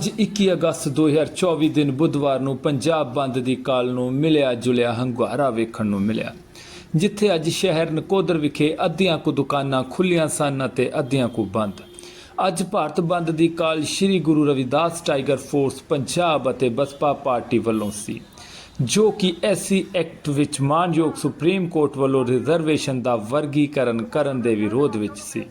ਅੱਜ 21 ਅਗਸਤ 2024 ਦਿਨ ਬੁੱਧਵਾਰ ਨੂੰ ਪੰਜਾਬ ਬੰਦ ਦੀ ਕਾਲ ਨੂੰ ਮਿਲਿਆ ਜੁਲਿਆ ਹੰਗਾਰਾ ਵੇਖਣ ਨੂੰ ਮਿਲਿਆ। ਜਿੱਥੇ ਅੱਜ ਸ਼ਹਿਰ ਨਕੋਦਰ ਵਿਖੇ ਅੱਧੀਆਂ ਕੁ ਦੁਕਾਨਾਂ ਖੁੱਲੀਆਂ ਸਨ ਅਤੇ ਅੱਧੀਆਂ ਕੁ ਬੰਦ। ਅੱਜ ਭਾਰਤ ਬੰਦ ਦੀ call Sri Guru Ravidas Tiger Force Punjab ਅਤੇ ਬਸਪਾ ਪਾਰਟੀ ਵੱਲੋਂ ਸੀ, ਜੋ ਕਿ ਐਸਸੀ ਐਕਟ ਵਿੱਚ ਮਾਨਯੋਗ ਸੁਪਰੀਮ ਕੋਰਟ ਵੱਲੋਂ ਰਿਜ਼ਰਵੇਸ਼ਨ ਦਾ ਵਰਗੀਕਰਨ ਕਰਨ ਦੇ ਵਿਰੋਧ ਵਿੱਚ ਸੀ।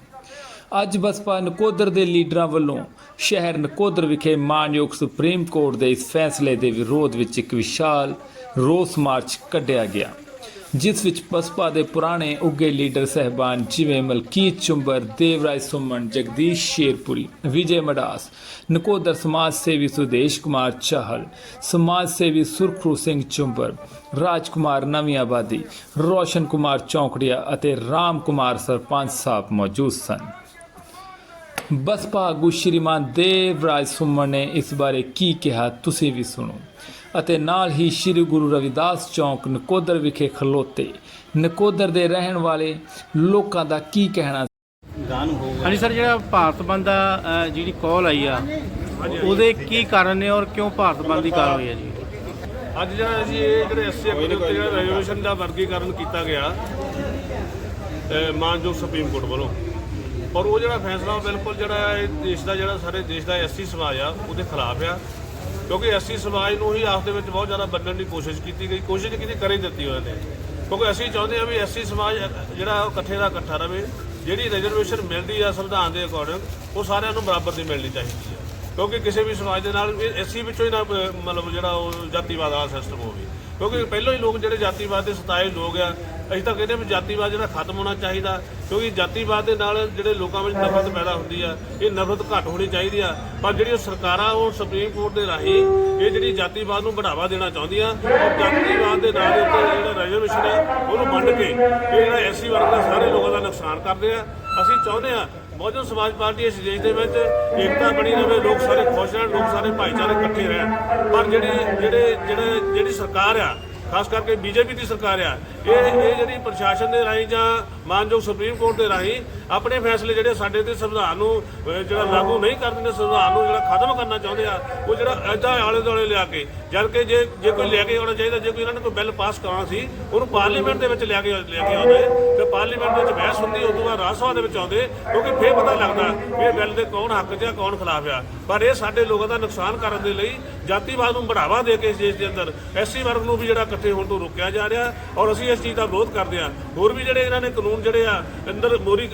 ਅੱਜ ਬਸਪਾ ਨਕੋਦਰ ਦੇ ਲੀਡਰਾਂ ਵੱਲੋਂ ਸ਼ਹਿਰ ਨਕੋਦਰ ਵਿਖੇ ਮਾਨਯੋਗ ਸੁਪਰੀਮ ਕੋਰਟ ਦੇ ਇਸ ਫੈਸਲੇ ਦੇ ਵਿਰੋਧ ਵਿੱਚ ਇੱਕ ਵਿਸ਼ਾਲ ਰੋਸ ਮਾਰਚ ਕੱਢਿਆ ਗਿਆ, ਜਿਸ ਵਿੱਚ ਬਸਪਾ ਦੇ ਪੁਰਾਣੇ ਉੱਗੇ ਲੀਡਰ ਸਹਿਬਾਨ ਜਿਵੇਂ ਮਲਕੀਤ ਚੁੰਬਰ, ਦੇਵਰਾਜ ਸੁਮਨ, ਜਗਦੀਸ਼ ਸ਼ੇਰਪੁਰੀ, ਵਿਜੇ ਮਡਾਸ, ਨਕੋਦਰ ਸਮਾਜ ਸੇਵੀ ਸੁਦੇਸ਼ ਕੁਮਾਰ ਚਾਹਲ, ਸਮਾਜ ਸੇਵੀ ਸੁਰਖਰੂ ਸਿੰਘ ਚੁੰਬਰ, ਰਾਜਕੁਮਾਰ ਨਵੀਂ ਆਬਾਦੀ ਰੋਸ਼ਨ ਕੁਮਾਰ ਚੌਂਕੜੀਆ ਅਤੇ ਰਾਮ ਕੁਮਾਰ ਸਰਪੰਚ ਸਾਹਿਬ ਮੌਜੂਦ ਸਨ। ਬਸਪਾ ਆਗੂ ਸ਼੍ਰੀਮਾਨ ਦੇਵਰਾਜ ਸੁਮਨ ਨੇ ਇਸ ਬਾਰੇ ਕੀ ਕਿਹਾ ਤੁਸੀਂ ਵੀ ਸੁਣੋ। ਅਤੇ ਨਾਲ ਹੀ ਸ੍ਰੀ ਗੁਰੂ ਰਵਿਦਾਸ ਚੌਂਕ ਨਕੋਦਰ ਵਿਖੇ ਖਲੋਤੇ। ਨਕੋਦਰ ਦੇ ਰਹਿਣ ਵਾਲੇ ਲੋਕਾਂ ਦਾ ਕੀ ਕਹਿਣਾ? ਹਾਂਜੀ ਸਰ ਜਿਹੜਾ ਭਾਰਤ ਬੰਦ ਦਾ ਅ, ਜਿਹੜੀ ਕਾਲ ਆਈ ਆ ਉਹਦੇ ਕੀ ਕਾਰਨ ਨੇ ਔਰ ਕਿਉਂ ਭਾਰਤ ਬੰਦ ਦੀ ਕਾਲ ਹੋਈ ਆ ਜੀ? ਅੱਜ ਜਿਹੜਾ ਜੀ ਇਹ ਜਿਹੜੇ ਐਸਸੀ ਐਕਟ ਦੇ ਉੱਤੇ ਜਿਹੜਾ ਰੈਜ਼ੋਲੂਸ਼ਨ ਦਾ ਵਰਗੀਕਰਨ ਕੀਤਾ ਗਿਆ ਅਹ ਮਾਨਯੋਗ ਸੁਪਰੀਮ ਕੋਰਟ ਵੱਲੋਂ। ਔਰ ਉਹ ਜਿਹੜਾ ਫੈਸਲਾ ਉਹ ਬਿਲਕੁਲ ਜਿਹੜਾ ਇਹ ਦੇਸ਼ ਦਾ ਜਿਹੜਾ ਸਾਰੇ ਦੇਸ਼ ਦਾ ਐਸਸੀ ਸਮਾਜ ਆ, ਉਹਦੇ ਖਿਲਾਫ ਆ। ਕਿਉਂਕਿ ਐਸਸੀ ਸਮਾਜ ਨੂੰ ਹੀ ਆਪ ਦੇ ਵਿੱਚ ਬਹੁਤ ਜ਼ਿਆਦਾ ਬੰਨਣ ਦੀ ਕੋਸ਼ਿਸ਼ ਕੀਤੀ ਗਈ, ਕੋਸ਼ਿਸ਼ ਕੀਤੀ ਹੀ ਦਿੱਤੀ ਉਹਨਾਂ ਨੇ। ਕਿਉਂਕਿ ਅਸੀਂ ਚਾਹੁੰਦੇ ਆ ਵੀ ਐਸਸੀ ਸਮਾਜ ਜਿਹੜਾ ਉਹ ਇਕੱਠੇ ਦਾ ਇਕੱਠਾ ਰਵੇ, ਜਿਹੜੀ ਰਿਜ਼ਰਵੇਸ਼ਨ ਮਿਲਦੀ ਆ ਸੰਵਿਧਾਨ ਦੇ ਅਕੋਰਡਿੰਗ ਉਹ ਸਾਰਿਆਂ ਨੂੰ ਬਰਾਬਰ ਦੀ ਮਿਲਣੀ ਚਾਹੀਦੀ ਆ। ਕਿਉਂਕਿ ਕਿਸੇ ਵੀ ਸਮਾਜ ਦੇ ਨਾਲ ਐਸਸੀ ਵਿੱਚੋਂ ਹੀ ਨਾ, ਮਤਲਬ ਜਿਹੜਾ ਉਹ ਜਾਤੀਵਾਦ ਵਾਲਾ ਸਿਸਟਮ ਹੋਵੇ। ਕਿਉਂਕਿ ਪਹਿਲਾਂ ਹੀ ਲੋਕ ਜਿਹੜੇ ਜਾਤੀਵਾਦ ਦੇ ਸਤਾਏ ਲੋਕ ਆ ਅਸੀਂ ਤਾਂ ਕਹਿੰਦੇ ਵੀ ਜਾਤੀਵਾਦ ਜਿਹੜਾ ਖਤਮ ਹੋਣਾ ਚਾਹੀਦਾ ਕਿਉਂਕਿ ਜਾਤੀਵਾਦ ਦੇ ਨਾਲ ਜਿਹੜੇ ਲੋਕਾਂ ਵਿੱਚ ਨਫ਼ਰਤ ਪੈਦਾ ਹੁੰਦੀ ਆ ਇਹ ਨਫ਼ਰਤ ਘੱਟ ਹੋਣੀ ਚਾਹੀਦੀ ਆ। ਪਰ ਜਿਹੜੀ ਉਹ ਸਰਕਾਰਾਂ ਉਹ ਸੁਪਰੀਮ ਕੋਰਟ ਦੇ ਰਾਹੀਂ ਇਹ ਜਿਹੜੀ ਜਾਤੀਵਾਦ ਨੂੰ ਬੜਾਵਾ ਦੇਣਾ ਚਾਹੁੰਦੀਆਂ ਔਰ ਜਾਤੀਵਾਦ ਦੇ ਨਾਂ ਦੇ ਉੱਤੇ ਜਿਹੜਾ ਰਿਜ਼ਰਵੇਸ਼ਨ ਹੈ ਉਹਨੂੰ ਵੰਡ ਕੇ ਇਹ ਜਿਹੜਾ ਐਸਸੀ ਵਰਗ ਦਾ ਸਾਰੇ ਲੋਕਾਂ ਦਾ ਨੁਕਸਾਨ ਕਰਦੇ ਆ। ਅਸੀਂ ਚਾਹੁੰਦੇ ਆ ਬਹੁਜਨ ਸਮਾਜ ਪਾਰਟੀ ਇਸ ਦੇਸ਼ ਦੇ ਵਿੱਚ ਏਕਤਾ ਬਣੀ ਰਵੇ ਲੋਕ ਸਾਰੇ ਖੁਸ਼ ਰਹਿਣ ਲੋਕ ਸਾਰੇ ਭਾਈਚਾਰੇ ਇਕੱਠੇ ਰਹਿਣ। ਪਰ ਜਿਹੜੀ ਜਿਹੜੇ ਜਿਹੜੇ ਜਿਹੜੀ ਸਰਕਾਰ ਆ ਖਾਸ ਕਰਕੇ ਬੀਜੇਪੀ ਦੀ ਸਰਕਾਰ ਆ। ਇਹ ਇਹ ਜਿਹੜੀ ਪ੍ਰਸ਼ਾਸਨ ਦੇ ਰਾਹੀਂ ਜਾਂ ਮਾਨਯੋਗ ਸੁਪਰੀਮ ਕੋਰਟ ਦੇ ਰਾਹੀਂ ਆਪਣੇ ਫੈਸਲੇ ਜਿਹੜੇ ਸਾਡੇ ਤੇ ਸੰਵਿਧਾਨ ਨੂੰ ਜਿਹੜਾ ਲਾਗੂ ਨਹੀਂ ਕਰਦੇ ਦਿੰਦੇ, ਸੰਵਿਧਾਨ ਨੂੰ ਜਿਹੜਾ ਖਤਮ ਕਰਨਾ ਚਾਹੁੰਦੇ ਆ, ਉਹ ਜਿਹੜਾ ਐਦਾਂ ਆਲੇ ਦੁਆਲੇ ਲਿਆ ਕੇ ਜਦ ਕਿ ਜੇ ਜੇ ਕੋਈ ਲੈ ਕੇ ਆਉਣਾ ਚਾਹੀਦਾ, ਜੇ ਕੋਈ ਇਹਨਾਂ ਨੇ ਕੋਈ ਬਿੱਲ ਪਾਸ ਕਰਾਉਣਾ ਸੀ, ਉਹਨੂੰ ਪਾਰਲੀਮੈਂਟ ਦੇ ਵਿੱਚ ਲਿਆ ਕੇ ਲੈ ਕੇ ਆਉਂਦੇ, ਤੇ ਪਾਰਲੀਮੈਂਟ ਦੇ ਵਿੱਚ ਬਹਿਸ ਹੁੰਦੀ ਉਸ ਤੋਂ ਬਾਅਦ ਰਾਜ ਸਭਾ ਦੇ ਵਿੱਚ ਆਉਂਦੇ, ਕਿਉਂਕਿ ਫੇਰ ਪਤਾ ਲੱਗਦਾ ਵੀ ਇਹ ਬਿੱਲ ਦੇ ਕੌਣ ਹੱਕ 'ਚ ਆ, ਕੌਣ ਖਿਲਾਫ ਆ। ਪਰ ਇਹ ਸਾਡੇ ਲੋਕਾਂ ਦਾ ਨੁਕਸਾਨ ਕਰਨ ਦੇ ਲਈ ਜਾਤੀਵਾਦ ਨੂੰ ਬੜਾਵਾ ਦੇ ਕੇ ਇਸ ਦੇਸ਼ ਦੇ ਅੰਦਰ, ਐਸਸੀ ਵਰਗ ਨੂੰ ਵੀ ਜਿਹੜਾ ਇਕੱਠੇ ਹੋਣ ਤੋਂ ਰੋਕਿਆ ਜਾ ਰਿਹਾ ਔਰ ਅਸੀਂ ਇਸ ਚੀਜ਼ ਦਾ ਵਿਰੋਧ ਕਰਦੇ ਹਾਂ। ਹੋਰ ਵੀ ਜਿਹੜੇ ਇਹਨਾਂ ਨੇ ਕਾਨੂੰਨ ਜਿਹੜੇ ਆ ਅੰਦਰ ਮੋਰੀ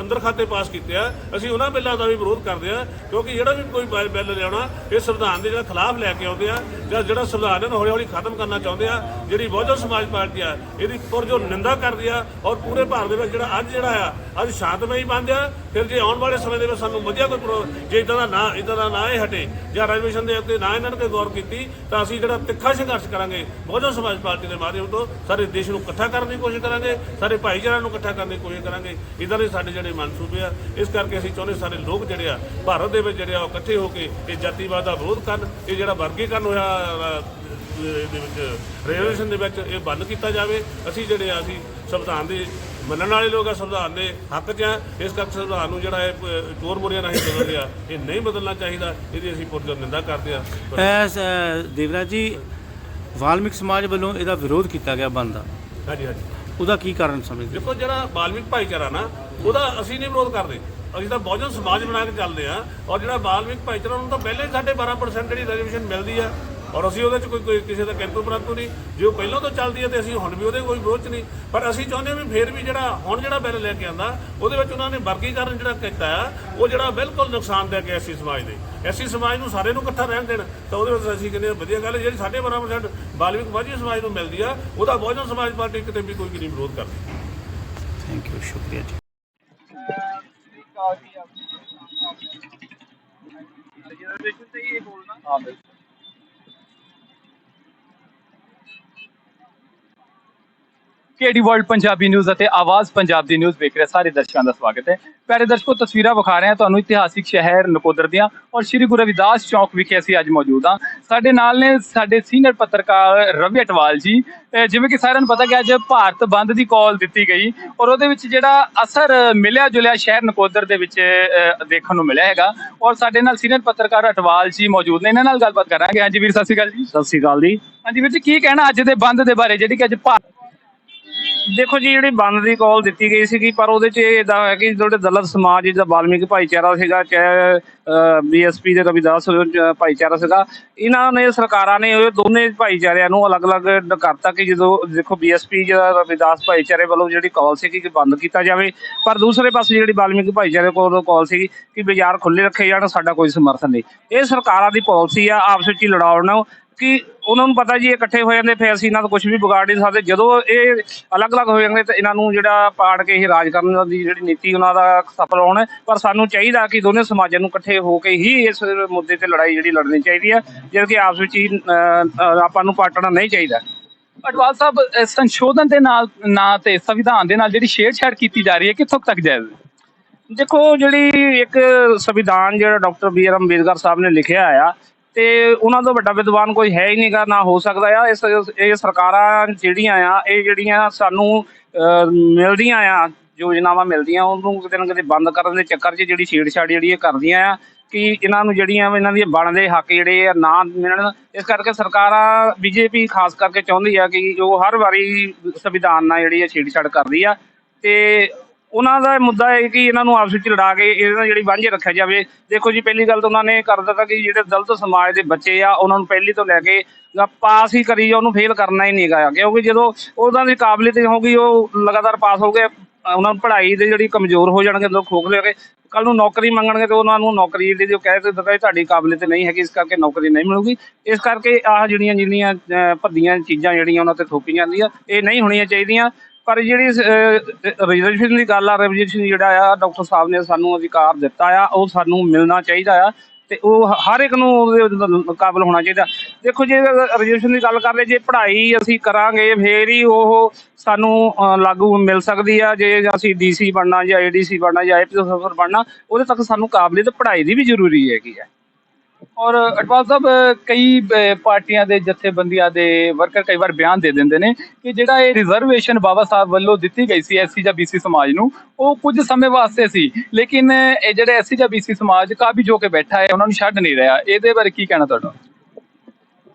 ਅੰਦਰ ਖਾਤੇ ਪਾਸ ਕੀਤੇ ਆ, ਅਸੀਂ ਉਹਨਾਂ ਬਿੱਲਾਂ ਦਾ ਵੀ ਵਿਰੋਧ ਕਰਦੇ ਆ ਕਿਉਂਕਿ ਜਿਹੜਾ ਵੀ ਕੋਈ ਬਿ- ਬਿੱਲ ਲਿਆਉਣਾ, ਇਹ ਸੰਵਿਧਾਨ ਦੇ ਜਿਹੜਾ ਖਿਲਾਫ ਲੈ ਕੇ ਆਉਂਦੇ ਆ ਜਾਂ ਜਿਹੜਾ ਸੰਵਿਧਾਨ ਨੂੰ ਹੌਲੀ ਹੌਲੀ ਖਤਮ ਕਰਨਾ ਚਾਹੁੰਦੇ ਆ, ਜਿਹੜੀ ਬਹੁਜਨ ਸਮਾਜ ਪਾਰਟੀ ਆ, ਇਹਦੀ ਪੁਰ ਜੋ ਨਿੰਦਾ ਕਰਦੀ ਆ ਔਰ ਪੂਰੇ ਭਾਰਤ ਦੇ ਵਿੱਚ ਜਿਹੜਾ ਅੱਜ ਜਿਹੜਾ ਆ, ਅੱਜ ਸ਼ਾਂਤਮਈ ਬੰਦ ਆ ਫਿਰ ਜੇ ਆਉਣ ਵਾਲੇ ਸਮੇਂ ਦੇ ਵਿੱਚ ਸਾਨੂੰ ਵਧੀਆ ਕੋਈ ਪ੍ਰੋ- ਜੇ ਇਦਾਂ ਦਾ ਨਾ ਇਦਾਂ ਦਾ ਨਾ ਇਹ ਹਟੇ ਜਾਂ ਰੈਜੂਏਸ਼ਨ ਦੇ ਉੱਤੇ ਨਾ ਇਹਨਾਂ ਨੇ ਕੋਈ ਗੌਰ ਕੀਤੀ ਤਾਂ ਅਸੀਂ ਜਿਹੜਾ ਤਿੱਖਾ ਸੰਘਰਸ਼ ਕਰਾਂਗੇ ਬਹੁਜਨ ਸਮਾਜ ਪਾਰਟੀ ਦੇ ਮਾਧਿਅਮ ਤੋਂ ਸਾਰੇ ਦੇਸ਼ ਨੂੰ ਇਕੱਠਾ ਕਰਨ ਦੀ ਕੋਸ਼ਿਸ਼ ਕਰਾਂਗੇ ਸਾਰੇ ਭਾਈਚਾਰਿਆਂ ਨੂੰ ਇਕੱਠਾ ਕਰਨ ਦੀ ਕੋਸ਼ਿਸ਼ ਕਰਾਂਗੇ। ਇਦਾਂ ਦੇ ਸਾਡੇ ਜਿਹੜੇ ਮਨਸੂਬੇ ਆ ਇਸ ਕਰਕੇ ਅਸੀਂ ਚਾਹੁੰਦੇ ਸਾਰੇ ਲੋਕ ਜਿਹੜੇ ਆ ਭਾਰਤ ਦੇ ਵਿੱਚ ਜਿਹੜੇ ਆ ਉਹ ਇਕੱਠੇ ਹੋ ਕੇ ਇਹ ਜਾਤੀਵਾਦ ਦਾ ਵਿਰੋਧ ਕਰਨ ਇਹ ਜਿਹੜਾ ਵਰਗੀਕਰਨ ਹੋਇਆ ਅ, ਦੇ ਵਿੱਚ ਰੈਜ਼ੋਲੂਸ਼ਨ ਦੇ ਵਿੱਚ ਇਹ ਬੰਦ ਕੀਤਾ ਜਾਵੇ। ਅਸੀਂ ਜਿਹੜੇ ਆ ਅਸੀਂ ਸੰਵਿਧਾਨ ਦੇ ਮੰਨਣ ਵਾਲੇ ਲੋਕ ਆ ਸੰਵਿਧਾਨ ਦੇ ਹੱਕ 'ਚ ਆ ਇਸ ਕਰਕੇ ਸੰਵਿਧਾਨ ਨੂੰ ਜਿਹੜਾ ਇਹ ਚੋਰ ਮੁਰੀਆਂ ਰਾਹੀਂ ਬਦਲ ਰਿਹਾ ਇਹ ਨਹੀਂ ਬਦਲਣਾ ਚਾਹੀਦਾ ਇਹਦੀ ਅਸੀਂ ਪੁਰਜੋਰ ਨਿੰਦਾ ਕਰਦੇ ਆ। ਐਸ ਦੇਵਰਾਜ ਜੀ ਵਾਲਮਿਕ ਸਮਾਜ ਵੱਲੋਂ ਇਹਦਾ ਵਿਰੋਧ ਕੀਤਾ ਗਿਆ ਬੰਦ ਦਾ। ਹਾਂਜੀ ਹਾਂਜੀ। ਉਹਦਾ ਕੀ ਕਾਰਨ ਸਮਝਦੇ? ਦੇਖੋ ਜਿਹੜਾ ਬਾਲਮਿਕ ਭਾਈਚਾਰਾ ਨਾ ਉਹਦਾ ਅਸੀਂ ਨਹੀਂ ਵਿਰੋਧ ਕਰਦੇ। ਅਸੀਂ ਤਾਂ ਬਹੁਜਨ ਸਮਾਜ ਬਣਾ ਕੇ ਚੱਲਦੇ ਆ ਔਰ ਜਿਹੜਾ ਬਾਲਮਿਕ ਭਾਈਚਾਰਾ ਨੂੰ ਤਾਂ ਪਹਿਲੇ ਹੀ ਸਾਡੇ 12% ਜਿਹੜੀ ਰਿਜ਼ਰਵੇਸ਼ਨ ਮਿਲਦੀ ਆ ਔਰ ਅਸੀਂ ਉਹਦੇ ਚ ਕੋਈ ਕੋਈ ਕਿਸੇ ਦਾ ਕੈਂਤੂ ਪ੍ਰੰਤੂ ਨਹੀਂ। ਜੇ ਉਹ ਪਹਿਲਾਂ ਤੋਂ ਚੱਲਦੀ ਹੈ ਤੇ ਅਸੀਂ ਹੁਣ ਵੀ ਉਹਦੇ ਕੋਈ ਵਿਰੋਧ ਨਹੀਂ। ਪਰ ਅਸੀਂ ਚਾਹੁੰਦੇ ਹਾਂ ਵੀ ਫੇਰ ਵੀ ਜਿਹੜਾ ਹੁਣ ਜਿਹੜਾ ਬਿੱਲ ਲੈ ਕੇ ਆਂਦਾ ਉਹਦੇ ਵਿੱਚ ਉਹਨਾਂ ਨੇ ਵਰਗੀਕਰਨ ਜਿਹੜਾ ਕੀਤਾ ਉਹ ਜਿਹੜਾ ਬਿਲਕੁਲ ਨੁਕਸਾਨਦਾਇਕ ਹੈ ਐਸੀ ਸਮਾਜ ਦੇ। ਐਸੀ ਸਮਾਜ ਨੂੰ ਸਾਰੇ ਨੂੰ ਇਕੱਠਾ ਰਹਿਣ ਦੇਣ। ਤਾਂ ਉਹਦੇ ਵਿੱਚ ਅਸੀਂ ਕਹਿੰਦੇ ਵਧੀਆ ਗੱਲ ਜਿਹੜੀ 12.5% ਬਾਲਵਿਕ ਮਾਝੀ ਸਮਾਜ ਨੂੰ ਮਿਲਦੀ ਆ ਉਹਦਾ ਬਹੁਜਨ ਸਮਾਜ ਪਾਰਟੀ ਕਿਤੇ ਵੀ ਕੋਈ ਨਹੀਂ ਵਿਰੋਧ ਕਰਦੀ। ਥੈਂਕ ਯੂ ਸ਼ੁਕਰੀਆ ਜੀ। ਹਾਂ ਬਿਲਕੁਲ। ਕੇਡੀ ਵਰਲਡ ਪੰਜਾਬੀ ਨਿਊਜ਼ ਅਤੇ ਆਵਾਜ਼ ਪੰਜਾਬ ਦੀ ਨਿਊਜ਼ ਵੇਖ ਰਹੇ ਸਾਰੇ ਦਰਸ਼ਕਾਂ ਦਾ ਸਵਾਗਤ ਹੈ। ਪਿਆਰੇ ਦਰਸ਼ਕੋ ਤਸਵੀਰਾਂ ਵਿਖਾ ਰਹੇ ਹਾਂ ਤੁਹਾਨੂੰ ਇਤਿਹਾਸਿਕ ਸ਼ਹਿਰ ਨਕੋਦਰ ਦੀਆਂ ਔਰ ਸ਼੍ਰੀ ਗੁਰੂ ਰਵਿਦਾਸ ਚੌਕ ਵਿਖੇ ਅਸੀਂ ਅੱਜ ਮੌਜੂਦ ਹਾਂ। ਸਾਡੇ ਨਾਲ ਨੇ ਸਾਡੇ ਸੀਨੀਅਰ ਪੱਤਰਕਾਰ ਰਵੀ ਅਟਵਾਲ ਜੀ। ਜਿਵੇਂ ਕਿ ਸਾਰਿਆਂ ਨੂੰ ਪਤਾ ਕਿ ਅੱਜ ਭਾਰਤ ਬੰਦ ਦੀ ਕਾਲ ਦਿੱਤੀ ਗਈ ਔਰ ਉਹਦੇ ਵਿੱਚ ਜਿਹੜਾ ਅਸਰ ਮਿਲਿਆ ਜੁਲਿਆ ਸ਼ਹਿਰ ਨਕੋਦਰ ਦੇ ਵਿੱਚ ਦੇਖਣ ਨੂੰ ਮਿਲਿਆ ਹੈਗਾ। ਔਰ ਸਾਡੇ ਨਾਲ ਸੀਨੀਅਰ ਪੱਤਰਕਾਰ ਅਟਵਾਲ ਜੀ ਮੌਜੂਦ ਨੇ। ਇਹਨਾਂ ਨਾਲ ਗੱਲਬਾਤ ਕਰਾਂਗੇ। ਹਾਂਜੀ ਵੀਰ ਸਤਿ ਸ਼੍ਰੀ ਅਕਾਲ ਜੀ। ਸਤਿ ਸ੍ਰੀ ਅਕਾਲ ਜੀ। ਹਾਂਜੀ ਵੀਰ ਜੀ ਕੀ ਕਹਿਣਾ ਅੱਜ ਦੇ ਬੰਦ ਦੇ ਬਾਰੇ? ਜਿਹੜੀ ਕਿ ਅੱਜ ਦੇਖੋ ਜੀ, ਜਿਹੜੀ ਬੰਦ ਦੀ ਕਾਲ ਦਿੱਤੀ ਗਈ ਸੀਗੀ, ਪਰ ਉਹਦੇ 'ਚ ਇਹ ਇਦਾਂ ਹੈ ਕਿ ਜਿਹੜੇ ਦਲਿਤ ਸਮਾਜ ਦਾ ਬਾਲਮੀਕ ਭਾਈਚਾਰਾ ਸੀਗਾ, ਚਾਹੇ ਬੀਐਸਪੀ ਦੇ ਰਵਿਦਾਸ ਭਾਈਚਾਰਾ ਸੀਗਾ, ਇਹਨਾਂ ਨੇ, ਸਰਕਾਰਾਂ ਨੇ ਇਹ ਦੋਨੇ ਭਾਈਚਾਰਿਆਂ ਨੂੰ ਅਲੱਗ-ਅਲੱਗ ਕਰਤਾ ਕਿ ਜਦੋਂ ਦੇਖੋ ਬੀਐਸਪੀ ਜਾਂ ਰਵਿਦਾਸ ਭਾਈਚਾਰੇ ਵੱਲੋਂ ਜਿਹੜੀ ਕਾਲ ਸੀਗੀ ਕਿ ਬੰਦ ਕੀਤਾ ਜਾਵੇ। ਪਰ ਦੂਸਰੇ ਪਾਸੇ ਜਿਹੜੀ ਬਾਲਮੀਕ ਭਾਈਚਾਰੇ ਕੋਲ ਕਾਲ ਸੀ ਕਿ ਬਾਜ਼ਾਰ ਖੁੱਲੇ ਰੱਖੇ ਜਾਣ, ਸਾਡਾ ਕੋਈ ਸਮਰਥਨ ਨਹੀਂ। ਇਹ ਸਰਕਾਰਾਂ ਦੀ ਪਾਲਿਸੀ ਆ, ਆਪਸ ਵਿੱਚ ਹੀ ਲੜਾਉਣਾ। ਕਿ ਉਹਨਾਂ ਨੂੰ ਪਤਾ ਜੀ ਇਹ ਇਕੱਠੇ ਹੋ ਜਾਂਦੇ ਫਿਰ ਅਸੀਂ ਇਹਨਾਂ ਤੋਂ ਕੁਝ ਵੀ ਵਿਗਾੜ ਨਹੀਂ ਸਕਦੇ ਜਦੋਂ ਇਹ ਅਲੱਗ-ਅਲੱਗ ਹੋ ਜਾਂਦੇ ਤਾਂ ਇਹਨਾਂ ਨੂੰ ਜਿਹੜਾ ਪਾੜ ਕੇ ਇਹ ਰਾਜ ਕਰਨ ਦੀ ਜਿਹੜੀ ਨੀਤੀ ਉਹਨਾਂ ਦਾ ਸਫਲ ਹੋਣਾ। ਪਰ ਸਾਨੂੰ ਚਾਹੀਦਾ ਕਿ ਦੋਨੇ ਸਮਾਜਾਂ ਨੂੰ ਇਕੱਠੇ ਹੋ ਕੇ ਹੀ ਇਸ ਮੁੱਦੇ ਤੇ ਲੜਾਈ ਜਿਹੜੀ ਲੜਨੀ ਚਾਹੀਦੀ ਹੈ ਜਦ ਕਿ ਆਪਸ ਵਿੱਚ ਹੀ ਆਪਾਂ ਨੂੰ ਪਾਟਣਾ ਨਹੀਂ ਚਾਹੀਦਾ ਅਟਵਾਲ ਸਾਹਿਬ ਸੰਸ਼ੋਧਨ ਦੇ ਨਾਲ ਨਾਂ ਤੇ ਸੰਵਿਧਾਨ ਦੇ ਨਾਲ ਜਿਹੜੀ ਛੇੜਛਾੜ ਕੀਤੀ ਜਾ ਰਹੀ ਹੈ ਕਿੱਥੋਂ ਤੱਕ ਜਾਇਜ਼ ਹੈ? ਦੇਖੋ ਜਿਹੜੀ ਇੱਕ ਸੰਵਿਧਾਨ ਜਿਹੜਾ doctor B R Ambedkar Sahib ਨੇ ਲਿਖਿਆ ਆ ਤੇ ਉਹਨਾਂ ਤੋਂ ਵੱਡਾ ਵਿਦਵਾਨ ਕੋਈ ਹੈ ਹੀ ਨਹੀਂਗਾ, ਨਾ ਹੋ ਸਕਦਾ ਆ। ਇਸ, ਇਹ ਸਰਕਾਰਾਂ ਜਿਹੜੀਆਂ ਆ, ਇਹ ਜਿਹੜੀਆਂ ਸਾਨੂੰ ਮਿਲਦੀਆਂ ਆ, ਯੋਜਨਾਵਾਂ ਮਿਲਦੀਆਂ, ਉਹਨੂੰ ਕਿਤੇ ਨਾ ਕਿਤੇ ਬੰਦ ਕਰਨ ਦੇ ਚੱਕਰ 'ਚ ਜਿਹੜੀ ਛੇੜਛਾੜ ਜਿਹੜੀ ਇਹ ਕਰਦੀਆਂ ਆ, ਕਿ ਇਹਨਾਂ ਨੂੰ ਜਿਹੜੀਆਂ ਇਹਨਾਂ ਦੀਆਂ ਬਣਦੇ ਹੱਕ ਜਿਹੜੇ ਆ ਨਾ ਮਿਲਣ। ਇਸ ਕਰਕੇ ਸਰਕਾਰਾਂ ਬੀਜੇਪੀ ਖਾਸ ਕਰਕੇ ਚਾਹੁੰਦੀ ਆ ਕਿ ਜੋ ਹਰ ਵਾਰੀ ਸੰਵਿਧਾਨ ਨਾਲ ਜਿਹੜੀ ਆ ਛੇੜਛਾੜ ਕਰਦੀ ਆ, ਤੇ ਉਹਨਾਂ ਦਾ ਮੁੱਦਾ ਹੈ ਕਿ ਇਹਨਾਂ ਨੂੰ ਆਪਸ ਵਿੱਚ ਲੜਾ ਕੇ ਇਹਨਾਂ ਨਾਲ ਜਿਹੜੀ ਵਾਂਝੇ ਰੱਖਿਆ ਜਾਵੇ। ਦੇਖੋ ਜੀ, ਪਹਿਲੀ ਗੱਲ ਤਾਂ ਉਹਨਾਂ ਨੇ ਕਰ ਦਿੱਤਾ ਕਿ ਜਿਹੜੇ ਦਲਤ ਸਮਾਜ ਦੇ ਬੱਚੇ ਆ, ਉਹਨਾਂ ਨੂੰ ਪਹਿਲੀ ਤੋਂ ਲੈ ਕੇ ਪਾਸ ਹੀ ਕਰੀ ਉਹਨੂੰ ਫੇਲ ਕਰਨਾ ਹੀ ਨਹੀਂ ਨਹੀਂਗਾ ਕਿਉਂਕਿ ਜਦੋਂ ਉਹਨਾਂ ਦੀ ਕਾਬਲੀਅਤ ਹੋਊਗੀ, ਉਹ ਲਗਾਤਾਰ ਪਾਸ ਹੋ ਗਏ ਉਹਨਾਂ ਨੂੰ ਪੜ੍ਹਾਈ ਦੇ ਜਿਹੜੀ ਕਮਜ਼ੋਰ ਹੋ ਜਾਣਗੇ ਲੋਕ ਖੋਖਲੇ ਹੋ ਕੇ ਕੱਲ ਨੂੰ ਨੌਕਰੀ ਮੰਗਣਗੇ ਤੇ ਉਹਨਾਂ ਨੂੰ ਨੌਕਰੀ ਜਿਹੜੀ ਜੋ ਕਹਿ ਦਿੱਤਾ ਕਿ ਤੁਹਾਡੀ ਕਾਬਲੀਅਤ ਨਹੀਂ ਹੈਗੀ, ਇਸ ਕਰਕੇ ਨੌਕਰੀ ਨਹੀਂ ਮਿਲੂਗੀ। ਇਸ ਕਰਕੇ ਆਹ ਜਿਹੜੀਆਂ ਜਿਹੜੀਆਂ ਭੱਦੀਆਂ ਚੀਜ਼ਾਂ ਜਿਹੜੀਆਂ ਉਹਨਾਂ ਤੇ ਥੋਪੀਆਂ ਜਾਂਦੀਆਂ, ਇਹ ਨਹੀਂ ਹੋਣੀਆਂ ਚਾਹੀਦੀਆਂ। ਪਰ ਜਿਹੜੀ ਰਿਜ਼ਰਵੇਸ਼ਨ ਦੀ ਗੱਲ ਆ ਰਿਜ਼ਰਵੇਸ਼ਨ ਜਿਹੜਾ ਆ, ਡਾਕਟਰ ਸਾਹਿਬ ਨੇ ਸਾਨੂੰ ਅਧਿਕਾਰ ਦਿੱਤਾ ਆ, ਉਹ ਸਾਨੂੰ ਮਿਲਣਾ ਚਾਹੀਦਾ ਆ ਤੇ ਉਹ ਹਰ ਇੱਕ ਨੂੰ ਉਹਦੇ ਕਾਬਲ ਹੋਣਾ ਚਾਹੀਦਾ। ਦੇਖੋ ਜੇ ਰਿਜ਼ਰਵੇਸ਼ਨ ਦੀ ਗੱਲ ਕਰ ਲਈਏ, ਜੇ ਪੜ੍ਹਾਈ ਅਸੀਂ ਕਰਾਂਗੇ, ਫੇਰ ਹੀ ਉਹ ਸਾਨੂੰ ਲਾਗੂ ਮਿਲ ਸਕਦੀ ਆ। ਜੇ ਅਸੀਂ ਡੀਸੀ ਬਣਨਾ ਜਾਂ ਏਡੀਸੀ ਬਣਨਾ ਜਾਂ ਆਈਪੀਐਸ ਅਫਸਰ ਬਣਨਾ, ਉਹਦੇ ਤੱਕ ਸਾਨੂੰ ਕਾਬਲੀਅਤ ਪੜ੍ਹਾਈ ਦੀ ਵੀ ਜ਼ਰੂਰੀ ਹੈਗੀ ਹੈ ਔਰ ਅਟਵਾਲ ਸਾਹਿਬ ਕਈ ਅਹ ਪਾਰਟੀਆਂ ਦੇ ਜਥੇਬੰਦੀਆਂ ਦੇ ਵਰਕਰ ਕਈ ਵਾਰ ਬਿਆਨ ਦੇ ਦਿੰਦੇ ਨੇ ਕਿ ਜਿਹੜਾ ਇਹ ਰਿਜ਼ਰਵੇਸ਼ਨ ਬਾਬਾ ਸਾਹਿਬ ਵੱਲੋਂ ਦਿੱਤੀ ਗਈ ਸੀ ਐਸਸੀ ਜਾਂ ਬੀਸੀ ਸਮਾਜ ਨੂੰ ਉਹ ਕੁਝ ਸਮੇਂ ਵਾਸਤੇ ਸੀ। ਲੇਕਿਨ ਇਹ ਜਿਹੜੇ ਐਸਸੀ ਜਾਂ ਬੀਸੀ ਸਮਾਜ ਕਾਬੀ ਜੋ ਕੇ ਬੈਠਾ ਹੈ ਉਹਨਾਂ ਨੂੰ ਛੱਡ ਨਹੀਂ ਰਿਹਾ। ਇਹਦੇ ਬਾਰੇ ਕੀ ਕਹਿਣਾ ਤੁਹਾਡਾ?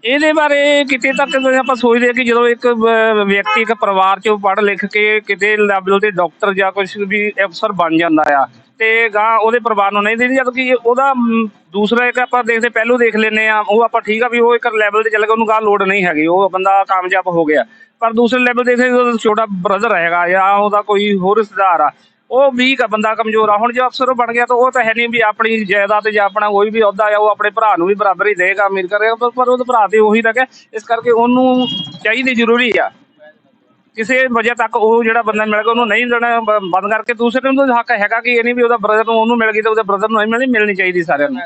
ਇਹਦੇ ਬਾਰੇ ਕਿਤੇ ਤੱਕ ਜਦੋਂ ਆਪਾਂ ਸੋਚਦੇ ਹਾਂ ਕਿ ਜਦੋਂ ਇੱਕ ਅਹ, ਵਿਅਕਤੀ ਇੱਕ ਪਰਿਵਾਰ ਚੋਂ ਪੜ੍ਹ ਲਿਖ ਕੇ ਕਿਤੇ ਲੈਵਲ ਤੇ ਡਾਕਟਰ ਜਾਂ ਕੁਝ ਵੀ ਅਫਸਰ ਬਣ ਜਾਂਦਾ ਆ ਤੇ ਗਾਂ ਉਹਦੇ ਪਰਿਵਾਰ ਨੂੰ ਨਹੀਂ ਦਿੰਦੀ ਜਦ ਕਿ ਉਹਦਾ ਦੂਸਰਾ ਇੱਕ ਆਪਾਂ ਦੇਖਦੇ, ਪਹਿਲੂ ਦੇਖ ਲੈਨੇ ਆ ਉਹ ਆਪਾਂ ਠੀਕ ਆ ਵੀ ਉਹ ਇੱਕ ਲੈਵਲ ਤੇ ਚੱਲ ਗਿਆ, ਉਹਨੂੰ ਗਾਂ ਲੋੜ ਨਹੀਂ ਹੈਗੀ, ਉਹ ਬੰਦਾ ਕਾਮਯਾਬ ਹੋ ਗਿਆ। ਪਰ ਦੂਸਰੇ ਲੈਵਲ ਤੇ ਉਹਦਾ ਛੋਟਾ ਬ੍ਰਦਰ ਹੈਗਾ ਜਾਂ ਉਹਦਾ ਕੋਈ ਹੋਰ ਰਿਸ਼ਤੇਦਾਰ ਆ, ਉਹ ਵੀਕ ਆ ਬੰਦਾ ਕਮਜ਼ੋਰ ਆ। ਹੁਣ ਜੇ ਅਫਸਰ ਬਣ ਗਿਆ, ਤਾਂ ਉਹ ਤਾਂ ਹੈ ਨਹੀਂ ਵੀ ਆਪਣੀ ਜਾਇਦਾਦ ਜਾਂ ਆਪਣਾ ਕੋਈ ਵੀ ਅਹੁਦਾ ਆ, ਉਹ ਆਪਣੇ ਭਰਾ ਨੂੰ ਵੀ ਬਰਾਬਰ ਹੀ ਦੇਗਾ ਅਮੀਰ ਕਰੇਗਾ ਪਰ- ਉਹਦੇ ਭਰਾ ਤੇ ਉਹੀ ਲੱਗਾ ਇਸ ਕਰਕੇ ਉਹਨੂੰ ਚਾਹੀਦੀ ਜ਼ਰੂਰੀ ਆ। ਕਿਸੇ ਵਜ੍ਹਾ ਤੱਕ ਉਹ ਜਿਹੜਾ ਬੰਦਾ ਮਿਲ ਗਿਆ ਉਹਨੂੰ ਨਹੀਂ ਦੇਣਾ ਬ- ਬੰਦ ਕਰਕੇ ਦੂਸਰੇ ਨੂੰ ਤਾਂ ਹੱਕ ਹੈਗਾ ਕਿ ਇਹ ਨਹੀਂ ਵੀ ਉਹਦਾ ਬ੍ਰਦਰ ਨੂੰ ਉਹਨੂੰ ਮਿਲ ਗਈ ਤੇ ਉਹਦੇ ਬ੍ਰਦਰ ਨੂੰ ਨਹੀਂ ਮਿਲਣੀ ਮਿਲਣੀ ਚਾਹੀਦੀ ਸਾਰਿਆਂ ਨੂੰ।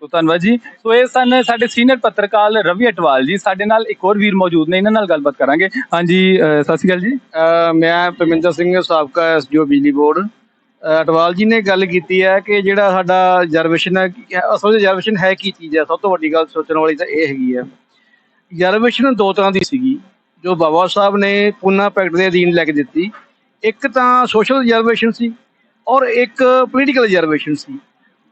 ਸੋ ਧੰਨਵਾਦ ਜੀ। ਸੋ ਇਹ ਸਨ ਸਾਡੇ ਸੀਨੀਅਰ ਪੱਤਰਕਾਰ ਰਵੀ ਅਟਵਾਲ ਜੀ। ਸਾਡੇ ਨਾਲ ਇੱਕ ਹੋਰ ਵੀਰ ਮੌਜੂਦ ਨੇ ਇਹਨਾਂ ਨਾਲ ਗੱਲਬਾਤ ਕਰਾਂਗੇ। ਹਾਂਜੀ ਅਹ ਸਤਿ ਸ਼੍ਰੀ ਅਕਾਲ ਜੀ। ਅ, ਮੈਂ ਪਰਮਿੰਦਰ ਸਿੰਘ ਸਾਬਕਾ ਐਸਡੀਓ ਬਿਜਲੀ ਬੋਰਡ। ਅ, ਅਟਵਾਲ ਜੀ ਨੇ ਗੱਲ ਕੀਤੀ ਹੈ ਕਿ ਜਿਹੜਾ ਸਾਡਾ ਰਿਜ਼ਰਵੇਸ਼ਨ ਹੈ ਕੀ- ਅਸਲ ਵਿੱਚ ਰਿਜ਼ਰਵੇਸ਼ਨ ਹੈ ਕੀ ਚੀਜ਼ ਹੈ? ਸਭ ਤੋਂ ਵੱਡੀ ਗੱਲ ਸੋਚਣ ਵਾਲੀ ਤਾਂ ਇਹ ਹੈਗੀ ਹੈ। ਰਿਜ਼ਰਵੇਸ਼ਨ ਦੋ ਤਰ੍ਹਾਂ ਦੀ ਸੀਗੀ। ਜੋ ਬਾਬਾ ਸਾਹਿਬ ਨੇ ਪੂਨਾ ਪੈਕਟ ਦੇ ਅਧੀਨ ਲੈ ਕੇ ਦਿੱਤੀ, ਇੱਕ ਤਾਂ ਸੋਸ਼ਲ ਰਿਜ਼ਰਵੇਸ਼ਨ ਸੀ ਔਰ ਇੱਕ ਪੋਲੀਟੀਕਲ ਰਿਜ਼ਰਵੇਸ਼ਨ ਸੀ।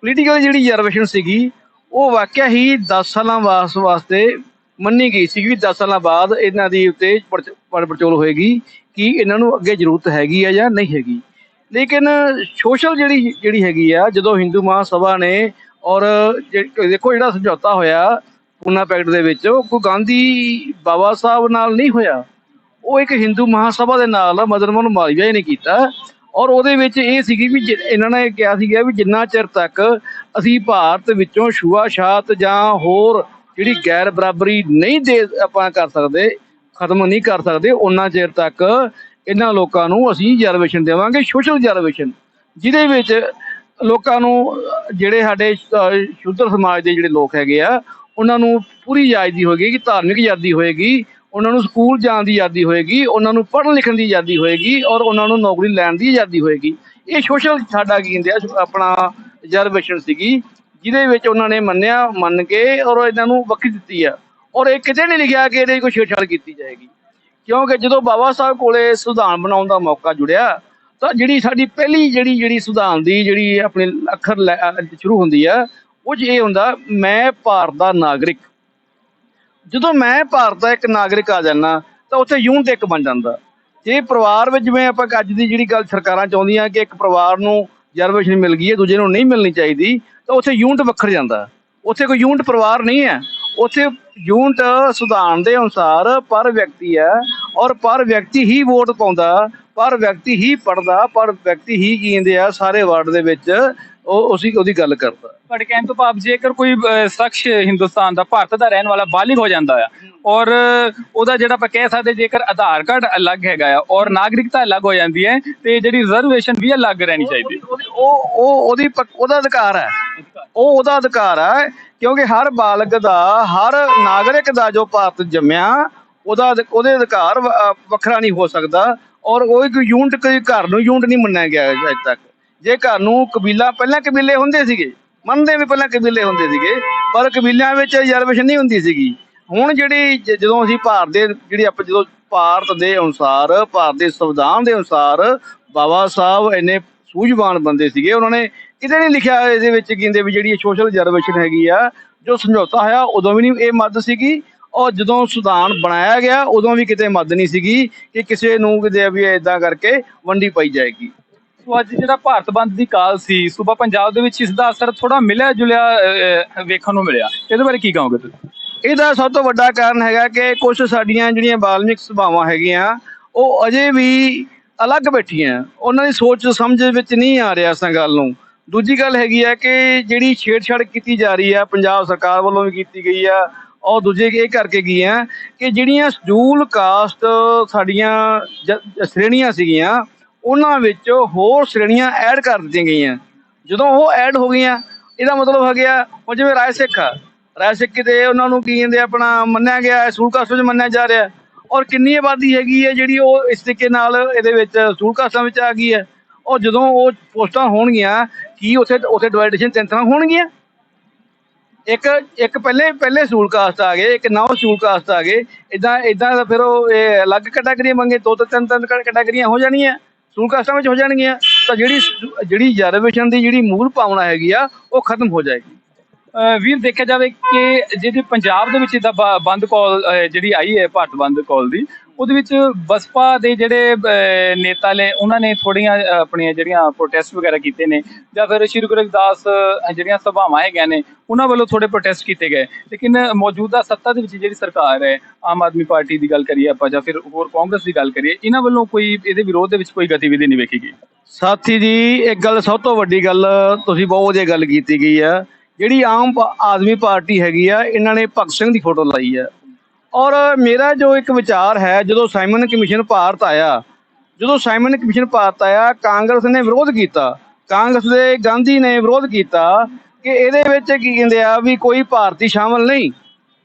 ਪੋਲੀਟੀਕਲ ਜਿਹੜੀ ਰਿਜ਼ਰਵੇਸ਼ਨ ਸੀਗੀ, ਉਹ ਵਾਕਿਆ ਹੀ 10 ਸਾਲਾਂ ਵਾਸ, ਵਾਸਤੇ ਮੰਨੀ ਗਈ ਸੀ ਕਿ 10 ਸਾਲਾਂ ਬਾਅਦ ਇਹਨਾਂ ਦੀ ਉੱਤੇ ਪੜਚ- ਪੜ ਪੜਚੋਲ ਹੋਏਗੀ ਕਿ ਇਹਨਾਂ ਨੂੰ ਅੱਗੇ ਜ਼ਰੂਰਤ ਹੈਗੀ ਹੈ ਜਾਂ ਨਹੀਂ ਹੈਗੀ। ਲੇਕਿਨ ਸੋਸ਼ਲ ਜਿਹੜੀ ਜਿਹੜੀ ਹੈਗੀ ਆ, ਜਦੋਂ ਹਿੰਦੂ ਮਹਾਸਭਾ ਨੇ ਔਰ ਜੇ- ਦੇਖੋ ਜਿਹੜਾ ਸਮਝੌਤਾ ਹੋਇਆ ਪੂਨਾ ਪੈਕਟ ਦੇ ਵਿੱਚ ਉਹ ਕੋਈ ਗਾਂਧੀ ਬਾਬਾ ਸਾਹਿਬ ਨਾਲ ਨਹੀਂ ਹੋਇਆ। ਉਹ ਇੱਕ ਹਿੰਦੂ ਮਹਾਸਭਾ ਦੇ ਨਾਲ ਮਦਨ ਮੋਹਨ ਮਾਲਵੀਆ ਜੀ ਨੇ ਕੀਤਾ। ਔਰ ਉਹਦੇ ਵਿੱਚ ਇਹ ਸੀਗੀ ਵੀ ਜਿ- ਇਹਨਾਂ ਨੇ ਕਿਹਾ ਸੀਗਾ ਵੀ ਜਿੰਨਾ ਚਿਰ ਤੱਕ ਅਸੀਂ ਭਾਰਤ ਵਿੱਚੋਂ ਛੂਆ-ਛਾਤ ਜਾਂ ਹੋਰ ਜਿਹੜੀ ਗੈਰ ਬਰਾਬਰੀ ਨਹੀਂ ਦੇ ਆਪਾਂ ਕਰ ਸਕਦੇ ਖਤਮ ਨਹੀਂ ਕਰ ਸਕਦੇ ਉਹਨਾਂ ਚਿਰ ਤੱਕ ਇਹਨਾਂ ਲੋਕਾਂ ਨੂੰ ਅਸੀਂ ਰਿਜ਼ਰਵੇਸ਼ਨ ਦੇਵਾਂਗੇ ਸੋਸ਼ਲ ਰਿਜ਼ਰਵੇਸ਼ਨ ਜਿਹਦੇ ਵਿੱਚ ਲੋਕਾਂ ਨੂੰ ਜਿਹੜੇ ਸਾਡੇ ਅਹ, ਸ਼ੂਦਰ ਸਮਾਜ ਦੇ ਜਿਹੜੇ ਲੋਕ ਹੈਗੇ ਆ ਉਹਨਾਂ ਨੂੰ ਪੂਰੀ ਆਜ਼ਾਦੀ ਹੋਏਗੀ ਕਿ ਧਾਰਮਿਕ ਆਜ਼ਾਦੀ ਹੋਏਗੀ, ਉਹਨਾਂ ਨੂੰ ਸਕੂਲ ਜਾਣ ਦੀ ਆਜ਼ਾਦੀ ਹੋਏਗੀ, ਉਹਨਾਂ ਨੂੰ ਪੜ੍ਹਨ ਲਿਖਣ ਦੀ ਆਜ਼ਾਦੀ ਹੋਏਗੀ ਔਰ ਉਹਨਾਂ ਨੂੰ ਨੌਕਰੀ ਲੈਣ ਦੀ ਆਜ਼ਾਦੀ ਹੋਏਗੀ। ਇਹ ਸੋਸ਼ਲ ਸਾਡਾ ਕੀ ਕਹਿੰਦੇ ਆ ਆਪਣਾ ਰਿਜ਼ਰਵੇਸ਼ਨ ਸੀਗੀ, ਜਿਹਦੇ ਵਿੱਚ ਉਹਨਾਂ ਨੇ ਮੰਨਿਆ, ਮੰਨ ਕੇ ਔਰ ਇਹਨਾਂ ਨੂੰ ਵੱਖਰੀ ਦਿੱਤੀ ਆ। ਔਰ ਇਹ ਕਿਤੇ ਨਹੀਂ ਲਿਖਿਆ ਕਿ ਇਹਦੇ ਕੋਈ ਛੇੜਛਾੜ ਕੀਤੀ ਜਾਏਗੀ। ਕਿਉਂਕਿ ਜਦੋਂ ਬਾਬਾ ਸਾਹਿਬ ਕੋਲੇ ਸੰਵਿਧਾਨ ਬਣਾਉਣ ਦਾ ਮੌਕਾ ਜੁੜਿਆ, ਤਾਂ ਜਿਹੜੀ ਸਾਡੀ ਪਹਿਲੀ ਜਿਹੜੀ ਜਿਹੜੀ ਸੰਵਿਧਾਨ ਦੀ ਜਿਹੜੀ ਆਪਣੇ ਅੱਖਰ ਲੈ- ਸ਼ੁਰੂ ਹੁੰਦੀ ਆ ਉਹ 'ਚ ਇਹ ਹੁੰਦਾ, ਮੈਂ ਭਾਰਤ ਦਾ ਨਾਗਰਿਕ। ਜਦੋਂ ਮੈਂ ਭਾਰਤ ਦਾ ਇੱਕ ਨਾਗਰਿਕ ਆ ਜਾਣਾ ਤਾਂ ਉੱਥੇ ਯੂਨਿਟ ਇੱਕ ਬਣ ਜਾਂਦਾ। ਜੇ ਪਰਿਵਾਰ ਵਿੱਚ ਜਿਵੇਂ ਆਪਾਂ ਅੱਜ ਦੀ ਜਿਹੜੀ ਗੱਲ ਸਰਕਾਰਾਂ ਚਾਹੁੰਦੀਆਂ ਕਿ ਇੱਕ ਪਰਿਵਾਰ ਨੂੰ ਰਿਜ਼ਰਵੇਸ਼ਨ ਮਿਲ ਗਈ ਹੈ, ਦੂਜੇ ਨੂੰ ਨਹੀਂ ਮਿਲਣੀ ਚਾਹੀਦੀ, ਤਾਂ ਉੱਥੇ ਯੂਨਿਟ ਵੱਖਰ ਜਾਂਦਾ। ਉੱਥੇ ਕੋਈ ਯੂਨਿਟ ਪਰਿਵਾਰ ਨਹੀਂ ਹੈ। ਉੱਥੇ ਯੂਨਿਟ ਸੰਵਿਧਾਨ ਦੇ ਅਨੁਸਾਰ ਪਰ ਵਿਅਕਤੀ ਹੈ ਔਰ ਪਰ ਵਿਅਕਤੀ ਹੀ ਵੋਟ ਪਾਉਂਦਾ, ਪਰ ਵਿਅਕਤੀ ਹੀ ਪੜਦਾ ਪਰ ਵਿਅਕਤੀ ਹੀ ਕੀ ਆ ਸਾਰੇ ਵਾਰਡ ਦੇ ਵਿੱਚ, ਉਹ ਉਸੇ, ਉਹਦੀ ਗੱਲ ਕਰਦਾ। ਤੁਹਾਡੇ ਕਹਿਣ ਤੋਂ ਭਾਵ ਜੇਕਰ ਕੋਈ ਅਹ, ਸ਼ਖਸ ਹਿੰਦੁਸਤਾਨ ਦਾ ਭਾਰਤ ਦਾ ਰਹਿਣ ਵਾਲਾ ਬਾਲਿਗ ਹੋ ਜਾਂਦਾ ਆ ਔਰ ਉਹਦਾ ਜਿਹੜਾ ਆਪਾਂ ਕਹਿ ਸਕਦੇ ਜੇਕਰ ਆਧਾਰ ਕਾਰਡ ਅਲੱਗ ਹੈਗਾ ਆ ਔਰ ਨਾਗਰਿਕਤਾ ਅਲੱਗ ਹੋ ਜਾਂਦੀ ਹੈ ਤੇ ਜਿਹੜੀ ਰਿਜ਼ਰਵੇਸ਼ਨ ਵੀ ਅਲੱਗ ਰਹਿਣੀ ਚਾਹੀਦੀ। ਹੈ ਉਹਦੀ- ਉਹ ਉਹ ਉਹਦੀ ਪੱਕ- ਉਹਦਾ ਅਧਿਕਾਰ ਹੈ। ਉਹ ਉਹਦਾ ਅਧਿਕਾਰ ਹੈ ਕਿਉਂਕਿ ਹਰ ਬਾਲਗ ਦਾ ਹਰ ਨਾਗਰਿਕ ਦਾ ਜੋ ਭਾਰਤ ਜੰਮਿਆ ਉਹਦਾ ਅਧਿ- ਉਹਦੇ ਅਧਿਕਾਰ ਵ- ਵੱਖਰਾ ਨਹੀਂ ਹੋ ਸਕਦਾ ਔਰ ਉਹ ਇੱਕ ਯੂਨਿਟ ਕੋਈ ਘਰ ਨੂੰ ਯੂਨਿਟ ਨਹੀਂ ਮੰਨਿਆ ਗਿਆ ਅਜੇ ਤੱਕ। ਜੇ ਘਰ ਨੂੰ ਕਬੀਲਾ ਪਹਿਲਾਂ ਕਬੀਲੇ ਹੁੰਦੇ ਸੀਗੇ। ਮੰਨਦੇ ਵੀ ਪਹਿਲਾਂ ਕਬੀਲੇ ਹੁੰਦੇ ਸੀਗੇ, ਪਰ ਕਬੀਲਿਆਂ ਵਿੱਚ ਰਿਜ਼ਰਵੇਸ਼ਨ ਨਹੀਂ ਹੁੰਦੀ ਸੀਗੀ। ਹੁਣ ਜਿਹੜੀ ਜਦੋਂ ਅਸੀਂ ਭਾਰਤ ਦੇ, ਜਿਹੜੀ ਆਪਾਂ ਜਦੋਂ ਭਾਰਤ ਦੇ ਅਨੁਸਾਰ, ਭਾਰਤ ਦੇ ਸੰਵਿਧਾਨ ਦੇ ਅਨੁਸਾਰ ਬਾਬਾ ਸਾਹਿਬ ਇੰਨੇ ਸੂਝਵਾਨ ਬੰਦੇ ਸੀਗੇ, ਉਹਨਾਂ ਨੇ ਕਿਤੇ ਨਹੀਂ ਲਿਖਿਆ ਇਹਦੇ ਵਿੱਚ ਕਹਿੰਦੇ ਵੀ ਜਿਹੜੀ ਸੋਸ਼ਲ ਰਿਜ਼ਰਵੇਸ਼ਨ ਹੈਗੀ ਆ, ਜੋ ਸਮਝੌਤਾ ਹੋਇਆ, ਉਦੋਂ ਵੀ ਨਹੀਂ ਇਹ ਮੱਦ ਸੀਗੀ। ਔਰ ਜਦੋਂ ਸੰਵਿਧਾਨ ਬਣਾਇਆ ਗਿਆ, ਉਦੋਂ ਵੀ ਕਿਤੇ ਮੱਦ ਨਹੀਂ ਸੀਗੀ ਕਿ ਕਿਸੇ ਨੂੰ ਕਿਤੇ ਵੀ ਇਦਾਂ ਕਰਕੇ ਵੰਡੀ ਪਾਈ ਜਾਏਗੀ। ਸੋ ਅੱਜ ਜਿਹੜਾ ਭਾਰਤ ਬੰਦ ਦੀ ਕਾਲ ਸੀ, ਸੂਬਾ ਪੰਜਾਬ ਦੇ ਵਿੱਚ ਇਸ ਦਾ ਅਸਰ ਥੋੜਾ ਮਿਲਿਆ ਜੁਲਿਆ ਵੇਖਣ ਨੂੰ ਮਿਲਿਆ। ਇਹਦੇ ਬਾਰੇ ਕੀ ਕਹੋਗੇ ਤੁਸੀਂ? ਇਹਦਾ ਸਭ ਤੋਂ ਵੱਡਾ ਕਾਰਨ ਹੈਗਾ ਕਿ ਕੁਝ ਸਾਡੀਆਂ ਜਿਹੜੀਆਂ ਬਾਲਮਿਕ ਸੁਭਾਵਾਂ ਹੈਗੀਆਂ, ਉਹ ਅਜੇ ਵੀ ਅਲੱਗ ਬੈਠੀਆਂ। ਉਹਨਾਂ ਦੀ ਸੋਚ ਸਮਝ ਵਿੱਚ ਨਹੀਂ ਆ ਰਿਹਾ ਇਸ ਗੱਲ ਨੂੰ। ਦੂਜੀ ਗੱਲ ਹੈਗੀ ਹੈ ਕਿ ਜਿਹੜੀ ਛੇੜਛਾੜ ਕੀਤੀ ਜਾ ਰਹੀ ਆ, ਪੰਜਾਬ ਸਰਕਾਰ ਵੱਲੋਂ ਵੀ ਕੀਤੀ ਗਈ ਆ ਔਰ ਦੂਜੇ ਇਹ ਕਰਕੇ ਗਈ ਹੈ ਕਿ ਜਿਹੜੀਆਂ ਸ਼ਡਿਊਲ ਕਾਸਟ ਸਾਡੀਆਂ ਜ- ਸ਼੍ਰੇਣੀਆਂ ਸੀਗੀਆਂ ਉਹਨਾਂ ਵਿੱਚ ਹੋਰ ਸ਼੍ਰੇਣੀਆਂ ਐਡ ਕਰ ਦਿੱਤੀਆਂ ਗਈਆਂ। ਜਦੋਂ ਉਹ ਐਡ ਹੋ ਗਈਆਂ, ਇਹਦਾ ਮਤਲਬ ਹੋ ਗਿਆ ਉਹ ਜਿਵੇਂ ਰਾਏ ਸਿੱਖ ਆ, ਰਾਏ ਸਿੱਖ ਤੇ ਉਹਨਾਂ ਨੂੰ ਕੀ ਕਹਿੰਦੇ ਆਪਣਾ ਮੰਨਿਆ ਗਿਆ, ਸੂਲ ਕਾਸਟ ਵਿੱਚ ਮੰਨਿਆ ਜਾ ਰਿਹਾ। ਔਰ ਕਿੰਨੀ ਆਬਾਦੀ ਹੈਗੀ ਹੈ ਜਿਹੜੀ ਉਹ ਇਸ ਤਰੀਕੇ ਨਾਲ ਇਹਦੇ ਵਿੱਚ ਸੂਲ ਕਾਸਟਾਂ ਵਿੱਚ ਆ ਗਈ ਹੈ ਔਰ ਜਦੋਂ ਉਹ ਪੋਸਟਾਂ ਹੋਣਗੀਆਂ, ਕੀ ਉੱਥੇ ਉੱਥੇ ਡਿਵਾਈਡੇਸ਼ਨ ਤਿੰਨ ਤਰ੍ਹਾਂ ਹੋਣਗੀਆਂ? ਇੱਕ ਇੱਕ ਪਹਿਲੇ ਪਹਿਲੇ ਸੂਲ ਕਾਸਟ ਆ ਗਏ, ਇੱਕ ਨੌ ਸੂਲ ਕਾਸਟ ਆ ਗਏ। ਇਦਾਂ ਇਦਾਂ ਦਾ ਫਿਰ ਉਹ, ਇਹ ਅਲੱਗ ਕੈਟਾਗਰੀਆਂ ਮੰਗੇ, ਦੋ ਤੋਂ ਤਿੰਨ ਤਿੰਨ ਕੈਟਾਗਰੀਆਂ ਹੋ ਜਾਣੀਆਂ। ਸੂਲ ਕਾਸਟਾਂ ਵਿੱਚ ਹੋ ਜਾਣਗੀਆਂ, ਤਾਂ ਜਿਹੜੀ ਜਿਹੜੀ ਰਿਜ਼ਰਵੇਸ਼ਨ ਦੀ ਜਿਹੜੀ ਮੂਲ ਭਾਵਨਾ ਹੈਗੀ ਆ, ਉਹ ਖਤਮ ਹੋ ਜਾਏਗੀ। ਅਹ ਵੀਰ, ਦੇਖਿਆ ਜਾਵੇ ਕਿ ਜਿਹੜੀ ਪੰਜਾਬ ਦੇ ਵਿੱਚ ਇਹਦਾ ਬੰਦ ਕਾਲ ਜਿਹੜੀ ਆਈ ਹੈ, ਭਾਰਤ ਬੰਦ ਕਾਲ ਦੀ ਉਹਦੇ ਵਿੱਚ ਬਸਪਾ ਦੇ ਜਿਹੜੇ ਨੇਤਾ ਨੇ, ਉਹਨਾਂ ਨੇ ਥੋੜੀਆਂ ਆਪਣੀਆਂ ਜਿਹੜੀਆਂ ਪ੍ਰੋਟੈਸਟ ਵਗੈਰਾ ਕੀਤੇ ਨੇ, ਜਾਂ ਫਿਰ ਸ਼੍ਰੀ ਗੁਰੂ ਰਵਿਦਾਸ ਜਿਹੜੀਆਂ ਸਭਾਵਾਂ ਹੈਗੀਆਂ ਨੇ, ਉਹਨਾਂ ਵੱਲੋਂ ਥੋੜੇ ਪ੍ਰੋਟੈਸਟ ਕੀਤੇ ਗਏ। ਲੇਕਿਨ ਮੌਜੂਦਾ ਸੱਤਾ ਦੇ ਵਿੱਚ ਜਿਹੜੀ ਸਰਕਾਰ ਹੈ, ਆਮ ਆਦਮੀ ਪਾਰਟੀ ਦੀ ਗੱਲ ਕਰੀਏ ਆਪਾਂ, ਜਾਂ ਫਿਰ ਹੋਰ ਕਾਂਗਰਸ ਦੀ ਗੱਲ ਕਰੀਏ, ਇਹਨਾਂ ਵੱਲੋਂ ਕੋਈ, ਇਹਦੇ ਵਿਰੋਧ ਦੇ ਵਿੱਚ ਕੋਈ ਗਤੀਵਿਧੀ ਨਹੀਂ ਵੇਖੀ ਗਈ। ਸਾਥੀ ਜੀ, ਇੱਕ ਗੱਲ ਸਭ ਤੋਂ ਵੱਡੀ ਗੱਲ, ਤੁਸੀਂ ਬਹੁਤ ਵਧੀਆ ਗੱਲ ਕੀਤੀ ਗਈ ਆ ਜਿਹੜੀ ਆਮ ਆਦਮੀ ਪਾਰਟੀ ਹੈਗੀ ਆ, ਇਹਨਾਂ ਨੇ ਭਗਤ ਸਿੰਘ ਦੀ ਫੋਟੋ ਲਾਈ ਆ ਔਰ ਮੇਰਾ ਜੋ ਇੱਕ ਵਿਚਾਰ ਹੈ, ਜਦੋਂ ਸਾਈਮਨ ਕਮਿਸ਼ਨ ਭਾਰਤ ਆਇਆ, ਜਦੋਂ ਸਾਈਮਨ ਕਮਿਸ਼ਨ ਭਾਰਤ ਆਇਆ, ਕਾਂਗਰਸ ਨੇ ਵਿਰੋਧ ਕੀਤਾ। ਕਾਂਗਰਸ ਦੇ ਗਾਂਧੀ ਨੇ ਵਿਰੋਧ ਕੀਤਾ ਕਿ ਇਹਦੇ ਵਿੱਚ ਕੀ ਕਹਿੰਦੇ ਆ ਵੀ ਕੋਈ ਭਾਰਤੀ ਸ਼ਾਮਲ ਨਹੀਂ।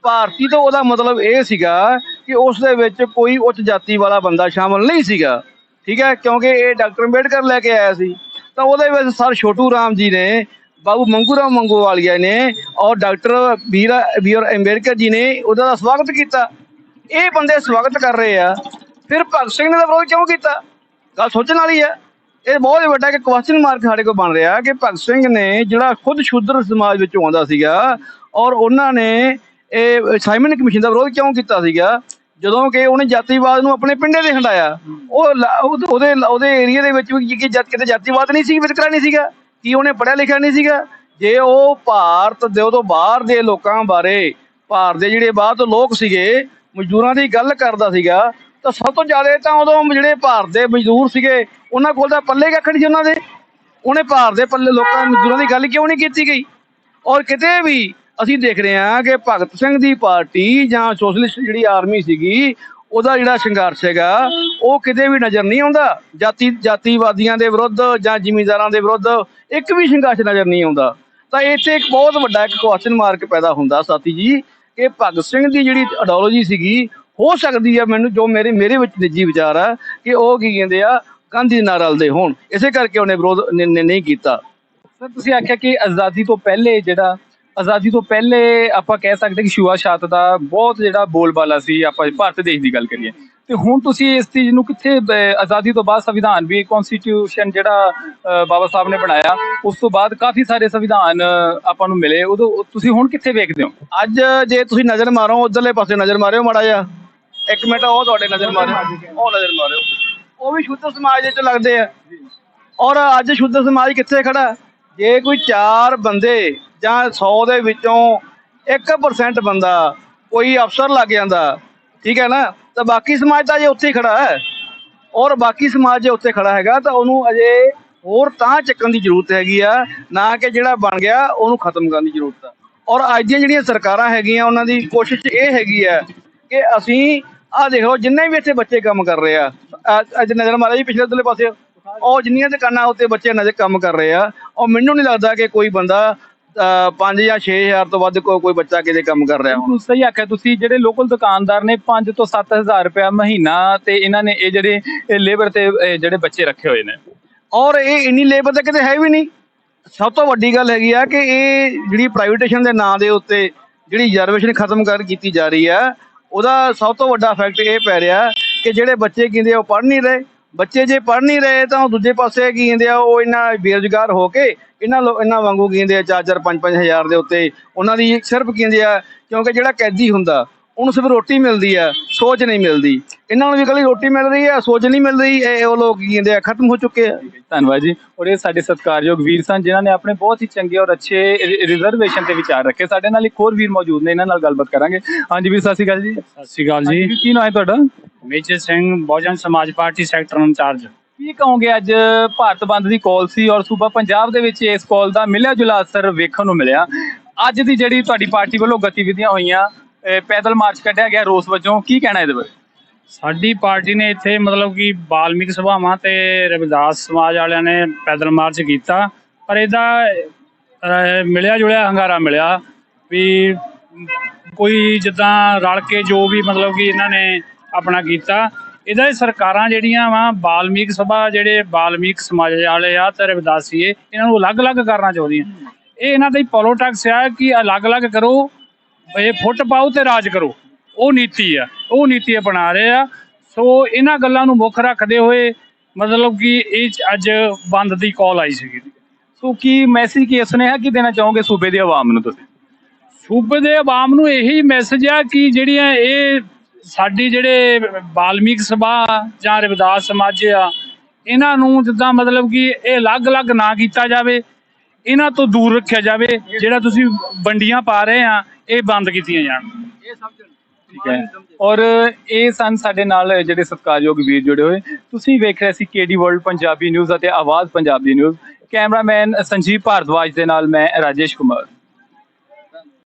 ਭਾਰਤੀ ਤੋਂ ਉਹਦਾ ਮਤਲਬ ਇਹ ਸੀਗਾ ਕਿ ਉਸ ਦੇ ਵਿੱਚ ਕੋਈ ਉੱਚ ਜਾਤੀ ਵਾਲਾ ਬੰਦਾ ਸ਼ਾਮਲ ਨਹੀਂ ਸੀਗਾ। ਠੀਕ ਹੈ? ਕਿਉਂਕਿ ਇਹ ਡਾਕਟਰ ਅੰਬੇਡਕਰ ਲੈ ਕੇ ਆਇਆ ਸੀ। ਤਾਂ ਉਹਦੇ ਵਿੱਚ ਸਰ ਛੋਟੂ ਰਾਮ ਜੀ ਨੇ ਬਾਬੂ ਮੰਗੂਰਾਮ ਮੰਗੂਵਾਲੀਆ ਨੇ ਔਰ ਡਾਕਟਰ ਬੀਰਾ ਬੀਰ ਅੰਬੇਡਕਰ ਜੀ ਨੇ ਉਹਦਾ ਦਾ ਸਵਾਗਤ ਕੀਤਾ। ਇਹ ਬੰਦੇ ਸਵਾਗਤ ਕਰ ਰਹੇ ਆ। ਫਿਰ ਭਗਤ ਸਿੰਘ ਨੇ ਦਾ ਵਿਰੋਧ ਕਿਉਂ ਕੀਤਾ? ਗੱਲ ਸੋਚਣ ਵਾਲੀ ਆ। ਇਹ ਬਹੁਤ ਵੱਡਾ ਕਿ ਕੁਐਸਚਨ ਮਾਰਕ ਸਾਡੇ ਕੋਲ ਬਣ ਰਿਹਾ ਕਿ ਭਗਤ ਸਿੰਘ ਨੇ ਜਿਹੜਾ ਖੁਦ ਸ਼ੂਦਰ ਸਮਾਜ ਵਿੱਚੋਂ ਆਉਂਦਾ ਸੀਗਾ ਔਰ ਉਹਨਾਂ ਨੇ ਇਹ ਸਾਈਮਨ ਕਮਿਸ਼ਨ ਦਾ ਵਿਰੋਧ ਕਿਉਂ ਕੀਤਾ ਸੀਗਾ? ਜਦੋਂ ਕਿ ਉਹਨੇ ਜਾਤੀਵਾਦ ਨੂੰ ਆਪਣੇ ਪਿੰਡੇ ਦੇ ਹੰਡਾਇਆ। ਉਹ- ਉਹਦੇ ਉਹਦੇ ਏਰੀਆ ਦੇ ਵਿੱਚ ਵੀ ਕਿ ਜਦ ਕਿਤੇ ਜਾਤੀਵਾਦ ਨਹੀਂ ਸੀ, ਵਿਤਕਰਾ ਨਹੀਂ ਸੀਗਾ। ਕੀ ਉਹਨੇ ਪੜਿਆ ਲਿਖਿਆ ਨਹੀਂ ਸੀਗਾ? ਜੇ ਉਹ ਭਾਰਤ ਦੇ ਉਹ ਬਾਹਰ ਦੇ ਲੋਕਾਂ ਬਾਰੇ, ਭਾਰਤ ਦੇ ਜਿਹੜੇ ਬਾਹਰ ਤੋਂ ਲੋਕ ਸੀਗੇ, ਮਜ਼ਦੂਰਾਂ ਦੀ ਗੱਲ ਕਰਦਾ ਸੀਗਾ, ਤਾਂ ਸਭ ਤੋਂ ਜ਼ਿਆਦਾ ਤਾਂ ਉਦੋਂ ਜਿਹੜੇ ਭਾਰਤ ਦੇ ਮਜ਼ਦੂਰ ਸੀਗੇ, ਉਹਨਾਂ ਕੋਲ ਤਾਂ ਪੱਲੇ ਕੱਖ ਨਹੀਂ ਸੀ ਉਹਨਾਂ ਦੇ। ਉਹਨੇ ਭਾਰਤ ਦੇ ਪੱਲੇ ਲੋਕਾਂ, ਮਜ਼ਦੂਰਾਂ ਦੀ ਗੱਲ ਕਿਉਂ ਨਹੀਂ ਕੀਤੀ ਗਈ? ਔਰ ਕਿਤੇ ਵੀ ਅਸੀਂ ਦੇਖ ਰਹੇ ਹਾਂ ਕਿ ਭਗਤ ਸਿੰਘ ਦੀ ਪਾਰਟੀ ਜਾਂ ਸੋਸ਼ਲਿਸਟ ਜਿਹੜੀ ਆਰਮੀ ਸੀਗੀ ਉਹਦਾ ਜਿਹੜਾ ਸੰਘਰਸ਼ ਹੈਗਾ, ਉਹ ਕਿਤੇ ਵੀ ਨਜ਼ਰ ਨਹੀਂ ਆਉਂਦਾ। ਜਾਤੀ, ਜਾਤੀਵਾਦੀਆਂ ਦੇ ਵਿਰੁੱਧ ਜਾਂ ਜ਼ਿਮੀਂਦਾਰਾਂ ਦੇ ਵਿਰੁੱਧ ਇੱਕ ਵੀ ਸੰਘਰਸ਼ ਨਜ਼ਰ ਨਹੀਂ ਆਉਂਦਾ। ਤਾਂ ਇੱਥੇ ਇੱਕ ਬਹੁਤ ਵੱਡਾ ਇੱਕ ਕੁਐਸਚਨ ਮਾਰਕ ਪੈਦਾ ਹੁੰਦਾ ਸਾਥੀ ਜੀ, ਕਿ ਭਗਤ ਸਿੰਘ ਦੀ ਜਿਹੜੀ ਆਈਡੀਓਲੋਜੀ ਸੀਗੀ, ਹੋ ਸਕਦੀ ਹੈ ਮੈਨੂੰ ਜੋ ਮੇਰੇ ਮੇਰੇ ਵਿੱਚ ਨਿੱਜੀ ਵਿਚਾਰ ਆ, ਕਿ ਉਹ ਕੀ ਕਹਿੰਦੇ ਆ, ਗਾਂਧੀ ਨਾਲ ਰਲਦੇ ਹੋਣ। ਇਸੇ ਕਰਕੇ ਉਹਨੇ ਵਿਰੋਧ ਨਹੀਂ ਕੀਤਾ। ਸਰ, ਤੁਸੀਂ ਆਖਿਆ ਕਿ ਆਜ਼ਾਦੀ ਤੋਂ ਪਹਿਲੇ ਜਿਹੜਾ ਆਜ਼ਾਦੀ ਤੋਂ ਪਹਿਲੇ ਆਪਾਂ ਕਹਿ ਸਕਦੇ ਕਿ ਛੂਆ-ਛਾਤ ਦਾ ਬਹੁਤ ਜਿਹੜਾ ਬੋਲਬਾਲਾ ਸੀ, ਆਪਾਂ ਭਾਰਤ ਦੇਸ਼ ਦੀ ਗੱਲ ਕਰੀਏ। ਤੇ ਹੁਣ ਤੁਸੀਂ ਇਸ ਚੀਜ਼ ਨੂੰ ਕਿੱਥੇ ਆਜ਼ਾਦੀ ਤੋਂ ਬਾਅਦ ਸੰਵਿਧਾਨ ਵੀ ਕਨਸਟੀਟਿਊਸ਼ਨ ਜਿਹੜਾ ਬਾਬਾ ਸਾਹਿਬ ਨੇ ਬਣਾਇਆ, ਉਸ ਤੋਂ ਬਾਅਦ ਕਾਫੀ ਸਾਰੇ ਸੰਵਿਧਾਨ ਆਪਾਂ ਨੂੰ ਮਿਲੇ। ਉਦੋਂ ਤੁਸੀਂ ਹੁਣ ਕਿੱਥੇ ਵੇਖਦੇ ਹੋ? ਅੱਜ ਜੇ ਤੁਸੀਂ ਨਜ਼ਰ ਮਾਰੋ, ਉਧਰਲੇ ਪਾਸੇ ਨਜ਼ਰ ਮਾਰਿਓ ਮਾੜਾ ਜਿਹਾ। ਇੱਕ ਮਿੰਟ, ਉਹ ਤੁਹਾਡੇ ਨਜ਼ਰ ਮਾਰਿਓ। ਉਹ ਨਜ਼ਰ ਮਾਰਿਓ। ਉਹ ਵੀ ਸ਼ੁੱਧ ਸਮਾਜ ਦੇ ਚ ਲੱਗਦੇ ਆ। ਔਰ ਅੱਜ ਸ਼ੁੱਧ ਸਮਾਜ ਕਿੱਥੇ ਖੜਾ? ਜੇ ਕੋਈ ਚਾਰ ਬੰਦੇ ਜਾਂ 100 ਦੇ ਵਿੱਚੋਂ 1% ਬੰਦਾ ਕੋਈ ਅਫਸਰ ਲੱਗ ਜਾਂਦਾ, ਠੀਕ ਹੈ ਨਾ? ਤਾਂ ਬਾਕੀ ਸਮਾਜ ਤਾਂ ਜੇ ਉੱਥੇ ਖੜਾ ਹੈ। ਔਰ ਬਾਕੀ ਸਮਾਜ ਜੇ ਉੱਥੇ ਖੜਾ ਹੈਗਾ, ਤਾਂ ਉਹਨੂੰ ਅਜੇ ਹੋਰ ਤਾਂ ਚੱਕਣ ਦੀ ਜ਼ਰੂਰਤ ਹੈਗੀ ਆ, ਨਾ ਕਿ ਜਿਹੜਾ ਬਣ ਗਿਆ, ਉਹਨੂੰ ਖਤਮ ਕਰਨ ਦੀ ਜ਼ਰੂਰਤ ਆ। ਔਰ ਅੱਜ ਦੀਆਂ ਜਿਹੜੀਆਂ ਸਰਕਾਰਾਂ ਹੈਗੀਆਂ, ਉਹਨਾਂ ਦੀ ਕੋਸ਼ਿਸ਼ ਇਹ ਹੈਗੀ ਆ ਕਿ ਅਸੀਂ, ਆਹ ਦੇਖੋ, ਜਿੰਨੇ ਵੀ ਇੱਥੇ ਬੱਚੇ ਕੰਮ ਕਰ ਰਹੇ ਆ ਅ- ਅੱਜ ਨਜ਼ਰ ਮਾਰਿਆ ਜੀ ਪਿਛਲੇ ਦਲੇ ਪਾਸੇ, ਉਹ ਜਿੰਨੀਆਂ ਦੁਕਾਨਾਂ ਉੱਤੇ ਬੱਚੇ ਨਜ਼ਰ ਕੰਮ ਕਰ ਰਹੇ ਆ, ਉਹ ਮੈਨੂੰ ਨਹੀਂ ਲੱਗਦਾ ਕਿ ਕੋਈ ਬੰਦਾ 5 ਜਾਂ 6000 ਤੋਂ ਵੱਧ ਕੋਈ ਕੋਈ ਬੱਚਾ ਕਿਤੇ ਕੰਮ ਕਰ ਰਿਹਾ ਹੋਣਾ ਸਹੀ ਆਖਿਆ ਤੁਸੀਂ ਜਿਹੜੇ ਲੋਕਲ ਦੁਕਾਨਦਾਰ ਨੇ 5 ਤੋਂ 7000 ਰੁਪਇਆ ਮਹੀਨਾ ਤੇ ਇਹਨਾਂ ਨੇ ਇਹ ਜਿਹੜੇ ਲੇਬਰ ਤੇ ਇਹ ਜਿਹੜੇ ਬੱਚੇ ਰੱਖੇ ਹੋਏ ਨੇ। ਔਰ ਇਹ ਇੰਨੀ ਲੇਬਰ ਤਾਂ ਕਿਤੇ ਹੈ ਵੀ ਨਹੀਂ। ਸਭ ਤੋਂ ਵੱਡੀ ਗੱਲ ਹੈਗੀ ਆ ਕਿ ਇਹ ਜਿਹੜੀ ਪ੍ਰਾਈਵੇਟੇਸ਼ਨ ਦੇ ਨਾਂ ਦੇ ਉੱਤੇ ਜਿਹੜੀ ਰਿਜ਼ਰਵੇਸ਼ਨ ਖਤਮ ਕਰ ਕੀਤੀ ਜਾ ਰਹੀ ਆ ਉਹਦਾ ਸਭ ਤੋਂ ਵੱਡਾ ਇਫੈਕਟ ਇਹ ਪੈ ਰਿਹਾ ਕਿ ਜਿਹੜੇ ਬੱਚੇ ਕਹਿੰਦੇ ਆ ਉਹ ਪੜ੍ਹ ਨਹੀਂ ਰਹੇ। ਬੱਚੇ ਜੇ ਪੜ੍ਹ ਨਹੀਂ ਰਹੇ ਤਾਂ ਉਹ ਦੂਜੇ ਪਾਸੇ ਕੀ ਕਹਿੰਦੇ ਆ, ਉਹ ਇਹਨਾਂ ਬੇਰੁਜ਼ਗਾਰ ਹੋ ਕੇ ਇਹਨਾਂ ਲੋ- ਇਹਨਾਂ ਵਾਂਗੂ ਕੀ ਕਹਿੰਦੇ ਆ 4-4 5-5 ਹਜ਼ਾਰ ਦੇ ਉੱਤੇ ਉਹਨਾਂ ਦੀ ਸਿਰਫ ਕੀ ਕਹਿੰਦੇ ਆ, ਕਿਉਂਕਿ ਜਿਹੜਾ ਕੈਦੀ ਹੁੰਦਾ ਉਹਨੂੰ ਸਿਰਫ ਰੋਟੀ ਮਿਲਦੀ ਆ ਸੋਚ ਨਹੀਂ ਮਿਲਦੀ। ਇਹਨਾਂ ਨੂੰ ਵੀ ਕੱਲੀ ਰੋਟੀ ਮਿਲ ਰਹੀ ਆ ਸੋਚ ਨਹੀਂ ਮਿਲ ਰਹੀ ਇਹ ਉਹ ਲੋਕ ਕੀ ਕਹਿੰਦੇ ਆ ਖਤਮ ਹੋ ਚੁੱਕੇ ਆ। ਧੰਨਵਾਦ ਜੀ। ਔਰ ਇਹ ਸਾਡੇ ਸਤਿਕਾਰਯੋਗ ਵੀਰ ਸਨ ਜਿਨ੍ਹਾਂ ਨੇ ਆਪਣੇ ਬਹੁਤ ਹੀ ਚੰਗੇ ਔਰ ਅੱਛੇ ਰਿਜ਼ਰਵੇਸ਼ਨ ਤੇ ਵਿਚਾਰ ਰੱਖੇ। ਸਾਡੇ ਨਾਲ ਇੱਕ ਹੋਰ ਵੀਰ ਮੌਜੂਦ ਨੇ ਇਹਨਾਂ ਨਾਲ ਗੱਲਬਾਤ ਕਰਾਂਗੇ। ਹਾਂਜੀ ਵੀਰ ਸਤਿ ਸ਼੍ਰੀ ਅਕਾਲ ਜੀ। ਸਤਿ ਸ਼੍ਰੀ ਅਕਾਲ ਜੀ। ਕੀ ਨਾਮ ਹੈ ਤੁਹਾਡਾ? ਮੇਜਰ ਸਿੰਘ ਬਹੁਜਨ ਸਮਾਜ ਪਾਰਟੀ ਸੈਕਟਰ ਇੰਚਾਰਜ। ਕੀ ਕਹੋਗੇ ਅੱਜ ਭਾਰਤ ਬੰਦ ਦੀ ਕਾਲ ਸੀ ਔਰ ਸੂਬਾ ਪੰਜਾਬ ਦੇ ਵਿੱਚ ਇਸ ਕਾਲ ਦਾ ਮਿਲਿਆ ਜੁਲਾ ਅਸਰ ਵੇਖਣ ਨੂੰ ਮਿਲਿਆ। ਅੱਜ ਦੀ ਜਿਹੜੀ ਤੁਹਾਡੀ ਪਾਰਟੀ ਵੱਲੋਂ ਗਤੀਵਿਧੀਆਂ ਹੋਈਆਂ ਅਹ, ਪੈਦਲ ਮਾਰਚ ਕੱਢਿਆ ਗਿਆ ਰੋਸ ਵਜੋਂ। ਕੀ ਕਹਿਣਾ ਇਹਦੇ ਬਾਰੇ? ਸਾਡੀ ਪਾਰਟੀ ਨੇ ਇੱਥੇ ਮਤਲਬ ਕਿ ਬਾਲਮੀਕ ਸਭਾਵਾਂ ਤੇ ਰਵਿਦਾਸ ਸਮਾਜ ਵਾਲਿਆਂ ਨੇ ਪੈਦਲ ਮਾਰਚ ਕੀਤਾ। ਪਰ ਇਹਦਾ ਮਿਲਿਆ ਜੁਲਿਆ ਹੰਗਾਰਾ ਮਿਲਿਆ ਵੀ ਕੋਈ ਜਿੱਦਾਂ ਰਲ ਕੇ ਜੋ ਵੀ ਮਤਲਬ ਕਿ ਇਹਨਾਂ ਨੇ ਆਪਣਾ ਕੀਤਾ। ਇਹਦਾ ਸਰਕਾਰਾਂ ਜਿਹੜੀਆਂ ਵਾ, ਬਾਲਮੀਕ ਸਭਾ ਜਿਹੜੇ ਬਾਲਮੀਕ ਸਮਾਜ ਵਾਲੇ ਆ ਤੇ ਰਵਿਦਾਸੀਏ ਇਹਨਾਂ ਨੂੰ ਅਲੱਗ-ਅਲੱਗ ਕਰਨਾ ਚਾਹੁੰਦੀਆਂ। ਇਹ ਇਹਨਾਂ ਦੀ ਪੋਲੋਟਿਕਸ ਆ ਕਿ ਅਲੱਗ-ਅਲੱਗ ਕਰੋ ਇਹ ਫੁੱਟ ਪਾਓ ਤੇ ਰਾਜ ਕਰੋ। ਉਹ ਨੀਤੀ ਆ, ਉਹ ਨੀਤੀ ਅਪਣਾ ਰਹੇ ਆ। ਸੋ ਇਹਨਾਂ ਗੱਲਾਂ ਨੂੰ ਮੁੱਖ ਰੱਖਦੇ ਹੋਏ ਮਤਲਬ ਕਿ ਇਹ ਅੱਜ ਬੰਦ ਦੀ ਕਾਲ ਆਈ ਸੀਗੀ। ਸੋ ਕੀ ਮੈਸੇਜ ਕੀ ਸੁਨੇਹਾ ਕੀ ਦੇਣਾ ਚਾਹੋਗੇ ਸੂਬੇ ਦੀ ਆਵਾਮ ਨੂੰ ਤੁਸੀਂ? ਸੂਬੇ ਦੇ ਆਵਾਮ ਨੂੰ ਇਹੀ ਮੈਸੇਜ ਆ ਕਿ ਜਿਹੜੀਆਂ ਇਹ ਸਾਡੀ ਜਿਹੜੇ ਬਾਲਮੀਕ ਸਭਾ ਜਾਂ ਰਵਿਦਾਸ ਸਮਾਜ ਆ, ਇਹਨਾਂ ਨੂੰ ਜਿੱਦਾਂ ਮਤਲਬ ਕਿ ਇਹ ਅਲੱਗ-ਅਲੱਗ ਨਾ ਕੀਤਾ ਜਾਵੇ। ਇਹਨਾਂ ਤੋਂ ਦੂਰ ਰੱਖਿਆ ਜਾਵੇ ਜਿਹੜਾ ਤੁਸੀਂ ਵੰਡੀਆਂ ਪਾ ਰਹੇ ਆ ਇਹ ਬੰਦ ਕੀਤੀਆਂ ਜਾਣ। ਠੀਕ ਹੈ। ਔਰ ਇਹ ਸਨ ਸਾਡੇ ਨਾਲ ਜਿਹੜੇ ਸਤਿਕਾਰਯੋਗ ਵੀਰ ਜੁੜੇ ਹੋਏ। ਤੁਸੀਂ ਵੇਖ ਰਹੇ ਸੀ K D world Punjabi news ਅਤੇ ਆਵਾਜ਼ ਪੰਜਾਬੀ ਨਿਊਜ਼ ਕੈਮਰਾਮੈਨ ਸੰਜੀਵ ਭਾਰਦਵਾਜ ਦੇ ਨਾਲ ਮੈਂ ਰਾਜੇਸ਼ ਕੁਮਾਰ।